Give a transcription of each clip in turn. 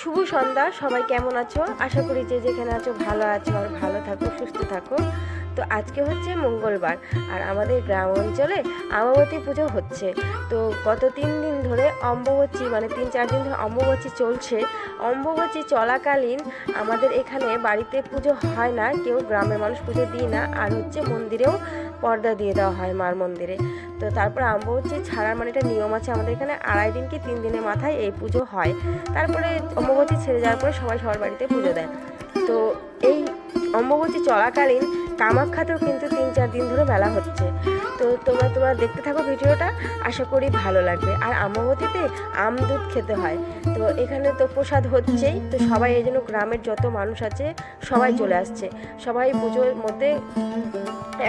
শুভ সন্ধ্যা, সবাই কেমন আছো? আশা করি যে যেখানে আছো ভালো আছো আর ভালো থাকো, সুস্থ থাকো। তো আজকে হচ্ছে মঙ্গলবার আর আমাদের গ্রাম অঞ্চলে আমাবতী পুজো হচ্ছে। তো গত তিন দিন ধরে অম্বুবচী মানে তিন চার দিন ধরে অম্বুবচী চলছে। অম্বুবচী চলাকালীন আমাদের এখানে বাড়িতে পুজো হয় না, কেউ গ্রামের মানুষ পুজো দিই না। আর হচ্ছে মন্দিরেও পর্দা দিয়ে দেওয়া হয় মার মন্দিরে। তো তারপরে অম্বুবচী ছাড়ার মানে একটা নিয়ম আছে আমাদের এখানে, আড়াই দিন কি তিন দিনের মাথায় এই পুজো হয়। তারপরে অম্বুবচী ছেড়ে যাওয়ার পরে সবাই সবার বাড়িতে পুজো দেয়। তো এই অম্বুবচী চলাকালীন কামাখ্যাতেও কিন্তু তিন চার দিন ধরে মেলা হচ্ছে। তো তোমরা তোমরা দেখতে থাকো ভিডিওটা, আশা করি ভালো লাগবে। আর অম্বুবতীতে আম দুধ খেতে হয়। তো এখানে তো প্রসাদ হচ্ছেই। তো সবাই এই জন্য গ্রামের যত মানুষ আছে, সবাই চলে আসছে। সবাই পুজোর মধ্যে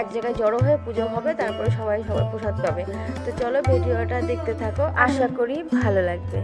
এক জায়গায় জড়ো হয়ে পুজো হবে, তারপরে সবাই সবার প্রসাদ পাবে। তো চলো ভিডিওটা দেখতে থাকো। আশা করি ভালো লাগবে।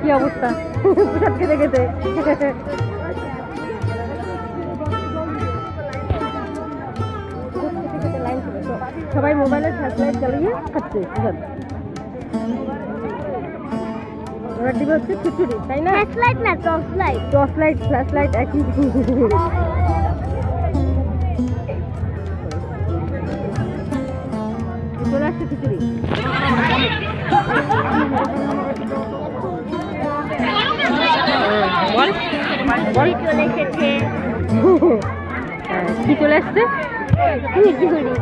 কি অবস্থা? প্রসাদ খেতে খেতে সবাই মোবাইলে ফ্ল্যাশ লাইট জ্বালিয়ে খাচ্ছে প্রসাদ ওরা দিবে হচ্ছে খিচুড়ি তাই না? লাইট না টর্চ লাইট টর্চ একই চলে আসছে খিচুড়ি। চলে এসেছে। কি চলে খিচুড়ি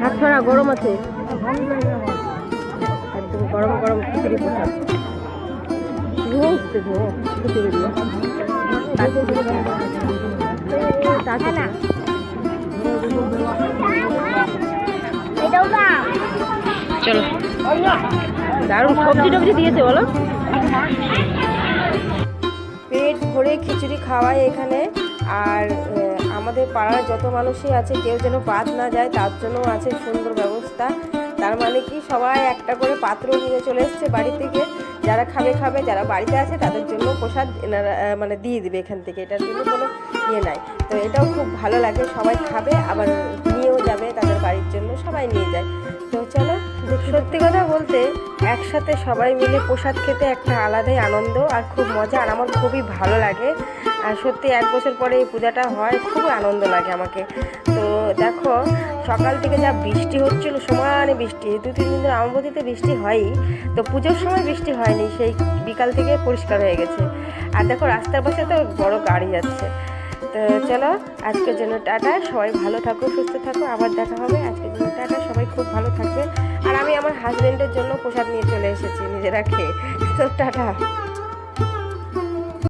হাত ছড়া গরম আছে। একদম গরম গরম খিচুড়ি প্রসাদ ধোঁয়া উঠছে ধোঁয়া খিচুড়ি দিয়ে চলো। দারুণ সবজি টবজি দিয়েছে, বলো। পেট ভরে খিচুড়ি খাওয়ায় এখানে। আর আমাদের পাড়ার যত মানুষই আছে, কেউ যেন বাদ না যায়, তার জন্য আছে সুন্দর ব্যবস্থা। তার মানে কি, সবাই একটা করে পাত্র নিয়ে চলে এসছে বাড়ি থেকে। যারা খাবে খাবে। যারা বাড়িতে আছে, তাদের জন্য প্রসাদ এনারা মানে দিয়ে দিবে এখান থেকে। এটার জন্য কোনো ইয়ে নাই। তো এটাও খুব ভালো লাগে। সবাই খাবে, আবার নিয়েও যাবে তাদের বাড়ির জন্য, সবাই নিয়ে যায়। তো চলো সত্যি কথা বলতে একসাথে সবাই মিলে প্রসাদ খেতে একটা আলাদাই আনন্দ আর খুব মজা, আর আমার খুবই ভালো লাগে। আর সত্যি এক বছর পরে এই পূজাটা হয়, খুব আনন্দ লাগে আমাকে। তো দেখো, সকাল থেকে যা বৃষ্টি হচ্ছিল, সমানে বৃষ্টি দু তিন দিন ধরে আমবতিতে বৃষ্টি হয়ই, তো পুজোর সময় বৃষ্টি হয়নি, সেই বিকাল থেকে পরিষ্কার হয়ে গেছে। আর দেখো, রাস্তার পাশে তো বড় গাড়ি যাচ্ছে। তো চলো, আজকের জন্য টাটা। সবাই ভালো থাকো, সুস্থ থাকো। আবার দেখা হবে। আজকের জন্য টাটা। সবাই খুব ভালো থাকবে আর আমি আমার হাজব্যান্ডের জন্য প্রসাদ নিয়ে চলে এসেছি নিজেরা খেয়ে তো টাটা।